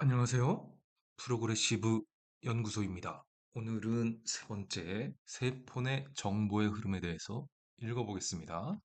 안녕하세요. 프로그레시브 연구소입니다. 오늘은 세 번째 세포 내 정보의 흐름에 대해서 읽어보겠습니다.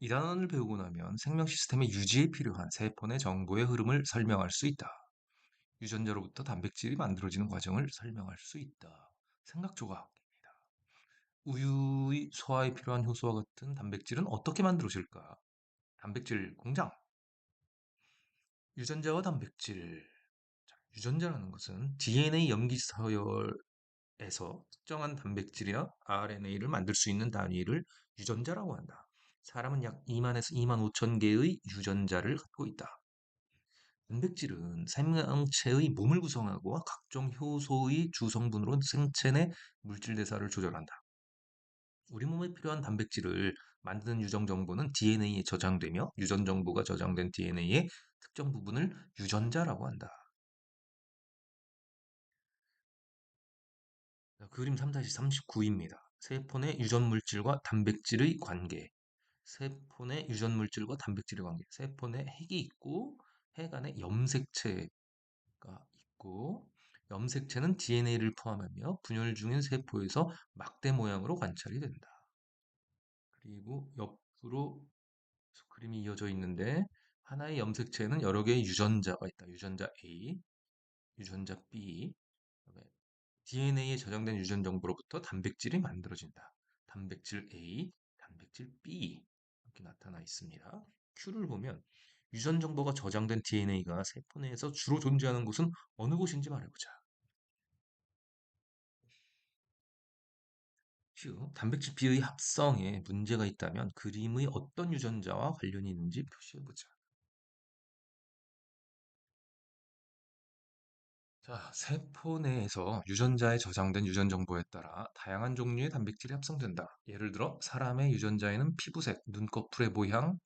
이 단원을 배우고 나면 생명 시스템의 유지에 필요한 세포 내 정보의 흐름을 설명할 수 있다. 유전자로부터 단백질이 만들어지는 과정을 설명할 수 있다. 생각 조각입니다. 우유의 소화에 필요한 효소와 같은 단백질은 어떻게 만들어질까? 단백질 공장. 유전자와 단백질. 유전자라는 것은 DNA 염기 서열에서 특정한 단백질이나 RNA를 만들 수 있는 단위를 유전자라고 한다. 사람은 약 2만에서 2만 5천 개의 유전자를 갖고 있다. 단백질은 생명체의 몸을 구성하고 각종 효소의 주성분으로 생체 내 물질 대사를 조절한다. 우리 몸에 필요한 단백질을 만드는 유전 정보는 DNA에 저장되며 유전 정보가 저장된 DNA의 특정 부분을 유전자라고 한다. 그림 3-39입니다. 세포 내 유전 물질과 단백질의 관계. 세포 내 유전 물질과 단백질의 관계. 세포 내 핵이 있고 핵 안에 염색체가 있고 염색체는 DNA를 포함하며 분열 중인 세포에서 막대 모양으로 관찰이 된다. 그리고 옆으로 그림이 이어져 있는데 하나의 염색체에는 여러 개의 유전자가 있다. 유전자 A, 유전자 B, DNA에 저장된 유전 정보로부터 단백질이 만들어진다. 단백질 A, 단백질 B 이렇게 나타나 있습니다. Q를 보면 유전 정보가 저장된 DNA가 세포 내에서 주로 존재하는 곳은 어느 곳인지 말해보자. Q, 단백질 B의 합성에 문제가 있다면 그림의 어떤 유전자와 관련이 있는지 표시해보자. 자, 세포 내에서 유전자에 저장된 유전 정보에 따라 다양한 종류의 단백질이 합성된다. 예를 들어 사람의 유전자에는 피부색, 눈꺼풀의 모양,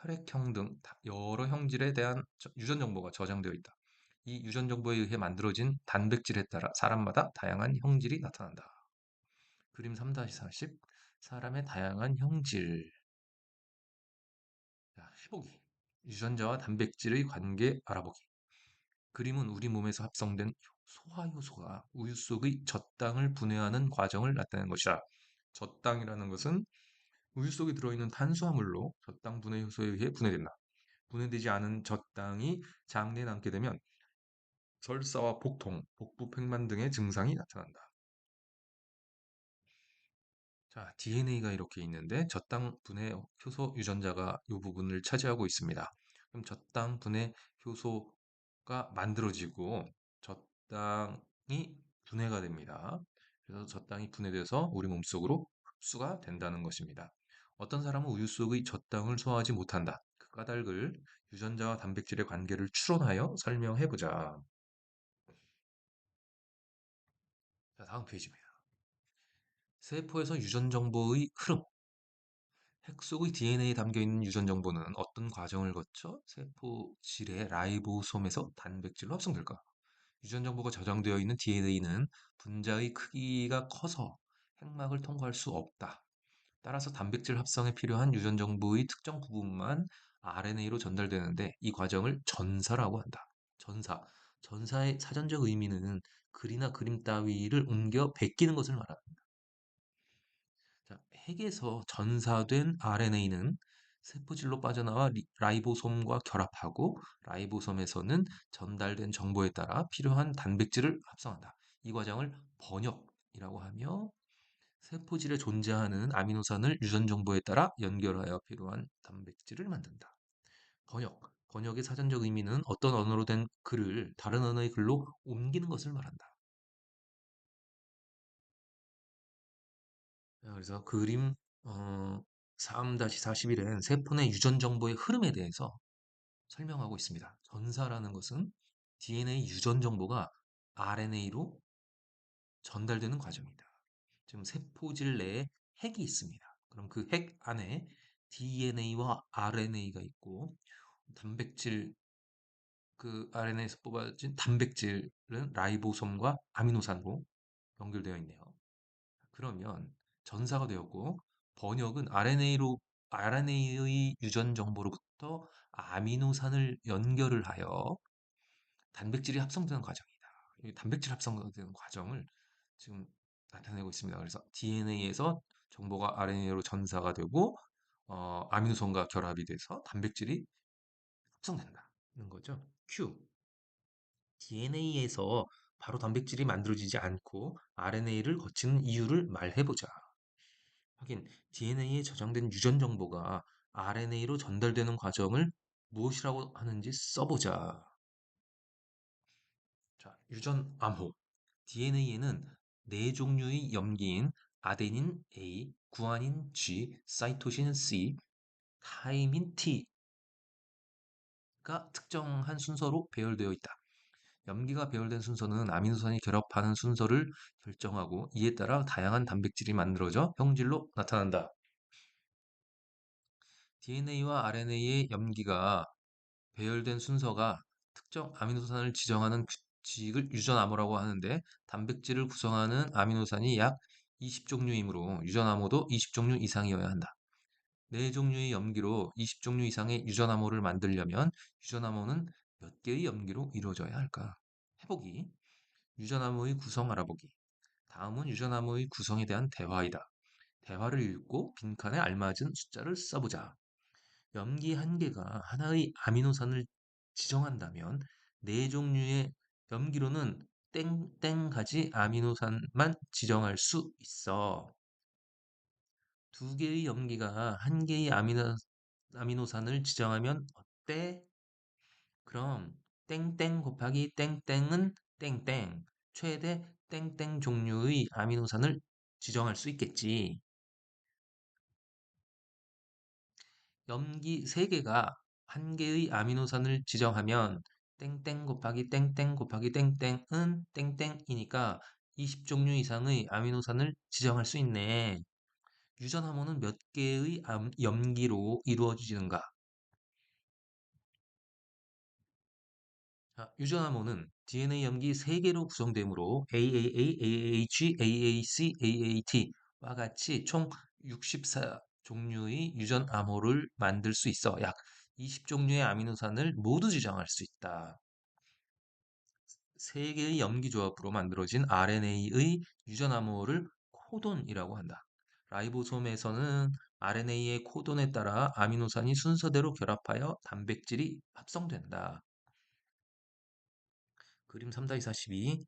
혈액형 등 여러 형질에 대한 유전 정보가 저장되어 있다. 이 유전 정보에 의해 만들어진 단백질에 따라 사람마다 다양한 형질이 나타난다. 그림 3-40 사람의 다양한 형질 자, 해보기 유전자와 단백질의 관계 알아보기 그림은 우리 몸에서 합성된 소화효소가 우유 속의 젖당을 분해하는 과정을 나타내는 것이다. 젖당이라는 것은 우유 속에 들어있는 탄수화물로 젖당 분해 효소에 의해 분해된다. 분해되지 않은 젖당이 장내에 남게 되면 설사와 복통, 복부 팽만 등의 증상이 나타난다. 자, DNA가 이렇게 있는데 젖당 분해 효소 유전자가 이 부분을 차지하고 있습니다. 그럼 젖당 분해 효소 가 만들어지고 젖당이 분해가 됩니다. 그래서 젖당이 분해돼서 우리 몸속으로 흡수가 된다는 것입니다. 어떤 사람은 우유 속의 젖당을 소화하지 못한다. 그 까닭을 유전자와 단백질의 관계를 추론하여 설명해보자. 자, 다음 페이지입니다. 세포에서 유전 정보의 흐름. 핵 속의 DNA에 담겨 있는 유전 정보는 어떤 과정을 거쳐 세포 질의 라이보솜에서 단백질로 합성될까? 유전 정보가 저장되어 있는 DNA는 분자의 크기가 커서 핵막을 통과할 수 없다. 따라서 단백질 합성에 필요한 유전 정보의 특정 부분만 RNA로 전달되는데 이 과정을 전사라고 한다. 전사. 전사의 사전적 의미는 글이나 그림 따위를 옮겨 베끼는 것을 말합니다. 자, 핵에서 전사된 RNA는 세포질로 빠져나와 라이보솜과 결합하고 라이보솜에서는 전달된 정보에 따라 필요한 단백질을 합성한다. 이 과정을 번역이라고 하며 세포질에 존재하는 아미노산을 유전 정보에 따라 연결하여 필요한 단백질을 만든다. 번역. 번역의 사전적 의미는 어떤 언어로 된 글을 다른 언어의 글로 옮기는 것을 말한다. 그래서 그림 어, 3-41엔 세포 내 유전 정보의 흐름에 대해서 설명하고 있습니다. 전사라는 것은 DNA 유전 정보가 RNA로 전달되는 과정이다. 지금 세포질 내에 핵이 있습니다. 그럼 그 핵 안에 DNA와 RNA가 있고 단백질 그 RNA에서 뽑아진 단백질은 라이보솜과 아미노산으로 연결되어 있네요. 그러면 전사가 되었고 번역은 RNA로 RNA의 유전 정보로부터 아미노산을 연결을 하여 단백질이 합성되는 과정이다. 이 단백질 합성되는 과정을 지금 나타내고 있습니다. 그래서 DNA에서 정보가 RNA로 전사가 되고 어, 아미노산과 결합이 돼서 단백질이 합성된다는 거죠. Q. DNA에서 바로 단백질이 만들어지지 않고 RNA를 거치는 이유를 말해보자. 하긴 DNA에 저장된 유전 정보가 RNA로 전달되는 과정을 무엇이라고 하는지 써보자. 자, 유전 암호. DNA에는 네 종류의 염기인 아데닌 A, 구아닌 G, 사이토신 C, 타이민 T가 특정한 순서로 배열되어 있다. 염기가 배열된 순서는 아미노산이 결합하는 순서를 결정하고 이에 따라 다양한 단백질이 만들어져 형질로 나타난다. DNA와 RNA의 염기가 배열된 순서가 특정 아미노산을 지정하는 규칙을 유전암호라고 하는데 단백질을 구성하는 아미노산이 약 20종류이므로 유전암호도 20종류 이상이어야 한다. 4종류의 염기로 20종류 이상의 유전암호를 만들려면 유전암호는 몇 개의 염기로 이루어져야 할까? 해보기. 유전암호의 구성 알아보기. 다음은 유전암호의 구성에 대한 대화이다. 대화를 읽고 빈칸에 알맞은 숫자를 써보자. 염기 한 개가 하나의 아미노산을 지정한다면 네 종류의 염기로는 땡땡 가지 아미노산만 지정할 수 있어. 두 개의 염기가 한 개의 아미노, 아미노산을 지정하면 어때? 그럼 땡땡 곱하기 땡땡은 땡땡 최대 땡땡 종류의 아미노산을 지정할 수 있겠지. 염기 3개가 한 개의 아미노산을 지정하면 땡땡 곱하기 땡땡 곱하기 땡땡은 땡땡이니까 20종류 이상의 아미노산을 지정할 수 있네. 유전 항모는 몇 개의 염기로 이루어지는가? 유전 항모는 DNA 염기 3개로 구성되므로 AAA, AAH, AAC, AAT와 같이 총 64, 종류의 유전 암호를 만들 수 있어 약 20종류의 아미노산을 모두 지정할 수 있다. 세 개의 염기 조합으로 만들어진 RNA의 유전 암호를 코돈이라고 한다. 라이보솜에서는 RNA의 코돈에 따라 아미노산이 순서대로 결합하여 단백질이 합성된다. 그림 3-42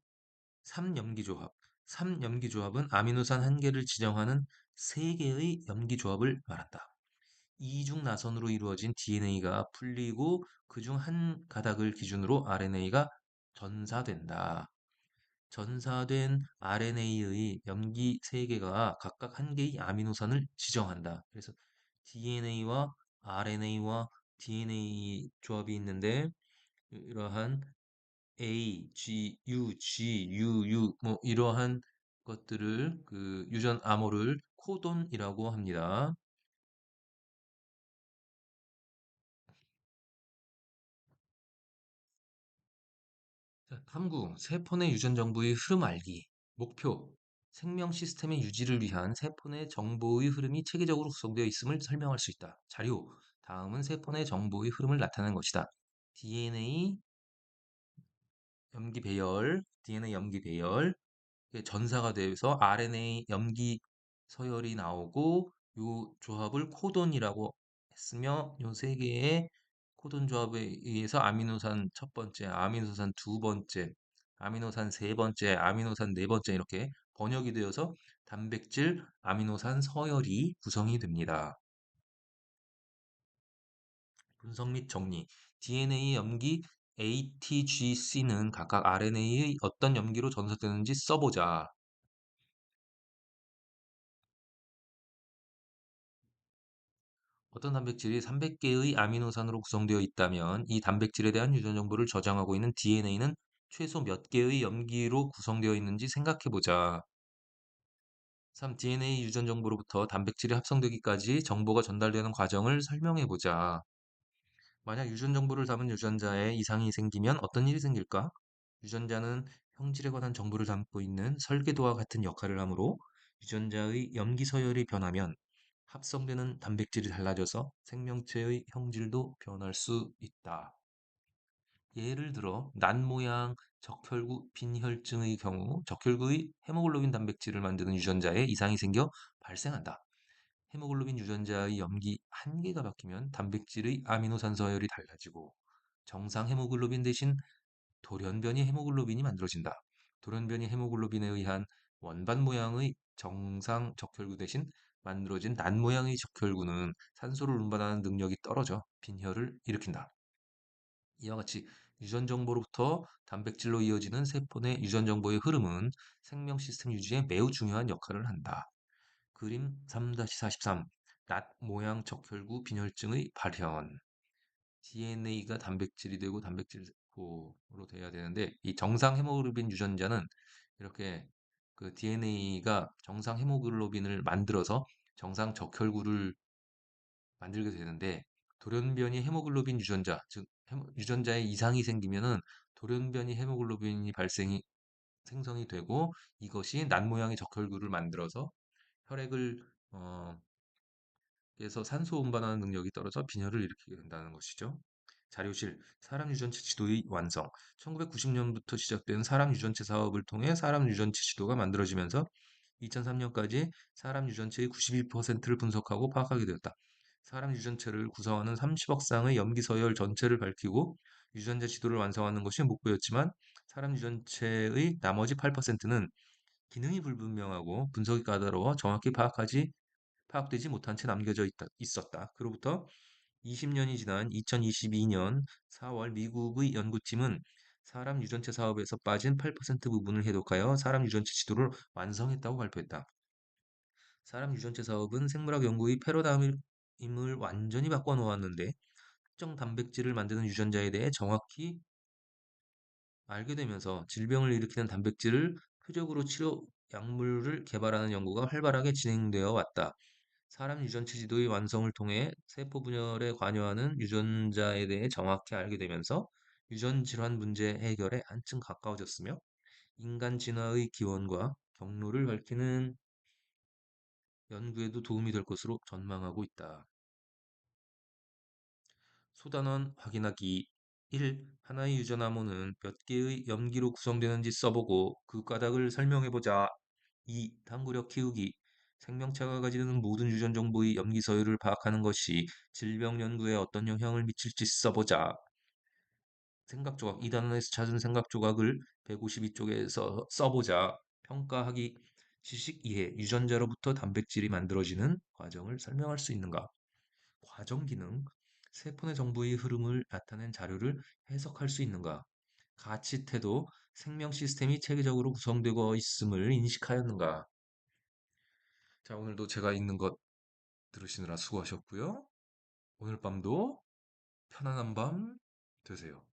3염기조합 3염기조합은 아미노산 한 개를 지정하는 3개의 염기조합을 말한다. 이중 나선으로 이루어진 DNA가 풀리고 그 중 한 가닥을 기준으로 RNA가 전사된다. 전사된 RNA의 염기 3개가 각각 한 개의 아미노산을 지정한다. 그래서 DNA와 RNA와 DNA 조합이 있는데 이러한 A, G, U, G, U, U 뭐 이러한 것들을 그 유전 암호를 코돈이라고 합니다. 탐구, 세포 내 유전 정보의 흐름 알기. 목표, 생명 시스템의 유지를 위한 세포 내 정보의 흐름이 체계적으로 구성되어 있음을 설명할 수 있다. 자료, 다음은 세포 내 정보의 흐름을 나타내는 것이다. DNA 염기 배열, DNA 염기 배열, 전사가 되어서 RNA 염기 서열이 나오고 요 조합을 코돈이라고 했으며 요세 개의 코돈 조합에 의해서 아미노산 첫 번째, 아미노산 두 번째, 아미노산 세 번째, 아미노산 네 번째 이렇게 번역이 되어서 단백질 아미노산 서열이 구성이 됩니다. 분석 및 정리. DNA 염기 ATGC는 각각 RNA의 어떤 염기로 전사되는지 써보자. 어떤 단백질이 300개의 아미노산으로 구성되어 있다면 이 단백질에 대한 유전 정보를 저장하고 있는 DNA는 최소 몇 개의 염기로 구성되어 있는지 생각해보자. 3. DNA 유전 정보로부터 단백질이 합성되기까지 정보가 전달되는 과정을 설명해보자. 만약 유전 정보를 담은 유전자에 이상이 생기면 어떤 일이 생길까? 유전자는 형질에 관한 정보를 담고 있는 설계도와 같은 역할을 하므로 유전자의 염기 서열이 변하면 합성되는 단백질이 달라져서 생명체의 형질도 변할 수 있다. 예를 들어 난 모양 적혈구 빈혈증의 경우 적혈구의 헤모글로빈 단백질을 만드는 유전자에 이상이 생겨 발생한다. 헤모글로빈 유전자의 염기 한계가 바뀌면 단백질의 아미노산 서열이 달라지고 정상 헤모글로빈 대신 돌연변이 헤모글로빈이 만들어진다. 돌연변이 헤모글로빈에 의한 원반 모양의 정상 적혈구 대신 만들어진 난 모양의 적혈구는 산소를 운반하는 능력이 떨어져 빈혈을 일으킨다. 이와 같이 유전 정보로부터 단백질로 이어지는 세포 내 유전 정보의 흐름은 생명 시스템 유지에 매우 중요한 역할을 한다. 그림 3-43 낫 모양 적혈구 빈혈증의 발현 DNA가 단백질이 되고 단백질 세포로 돼야 되는데 이 정상 헤모글로빈 유전자는 이렇게 그 DNA가 정상 헤모글로빈을 만들어서 정상 적혈구를 만들게 되는데 돌연변이 헤모글로빈 유전자, 즉 유전자에 이상이 생기면은 돌연변이 헤모글로빈이 발생이 생성이 되고 이것이 난 모양의 적혈구를 만들어서 혈액을 어, 그래서 산소 운반하는 능력이 떨어져 빈혈을 일으키게 된다는 것이죠. 자료실, 사람 유전체 지도의 완성. 1990년부터 시작된 사람 유전체 사업을 통해 사람 유전체 지도가 만들어지면서 2003년까지 사람 유전체의 91%를 분석하고 파악하게 되었다. 사람 유전체를 구성하는 30억 쌍의 염기 서열 전체를 밝히고 유전자 지도를 완성하는 것이 목표였지만 사람 유전체의 나머지 8%는 기능이 불분명하고 분석이 까다로워 정확히 파악하지 파악되지 못한 채 남겨져 있다, 있었다. 그로부터 20년이 지난 2022년 4월 미국의 연구팀은 사람 유전체 사업에서 빠진 8% 부분을 해독하여 사람 유전체 지도를 완성했다고 발표했다. 사람 유전체 사업은 생물학 연구의 패러다임을 완전히 바꿔 놓았는데 특정 단백질을 만드는 유전자에 대해 정확히 알게 되면서 질병을 일으키는 단백질을 표적으로 치료 약물을 개발하는 연구가 활발하게 진행되어 왔다. 사람 유전체 지도의 완성을 통해 세포 분열에 관여하는 유전자에 대해 정확히 알게 되면서 유전 질환 문제 해결에 한층 가까워졌으며 인간 진화의 기원과 경로를 밝히는 연구에도 도움이 될 것으로 전망하고 있다. 소단원 확인하기 1. 하나의 유전 암호는 몇 개의 염기로 구성되는지 써보고 그 까닭을 설명해보자. 2. 탐구력 키우기 생명체가 가지는 모든 유전 정보의 염기 서열을 파악하는 것이 질병 연구에 어떤 영향을 미칠지 써보자. 생각 조각 2단원에서 찾은 생각 조각을 152쪽에서 써보자. 평가하기 지식 이해 유전자로부터 단백질이 만들어지는 과정을 설명할 수 있는가? 과정 기능 세포 내 정보의 흐름을 나타낸 자료를 해석할 수 있는가? 가치 태도 생명 시스템이 체계적으로 구성되고 있음을 인식하였는가? 자, 오늘도 제가 읽는 것 들으시느라 수고하셨고요. 오늘 밤도 편안한 밤 되세요.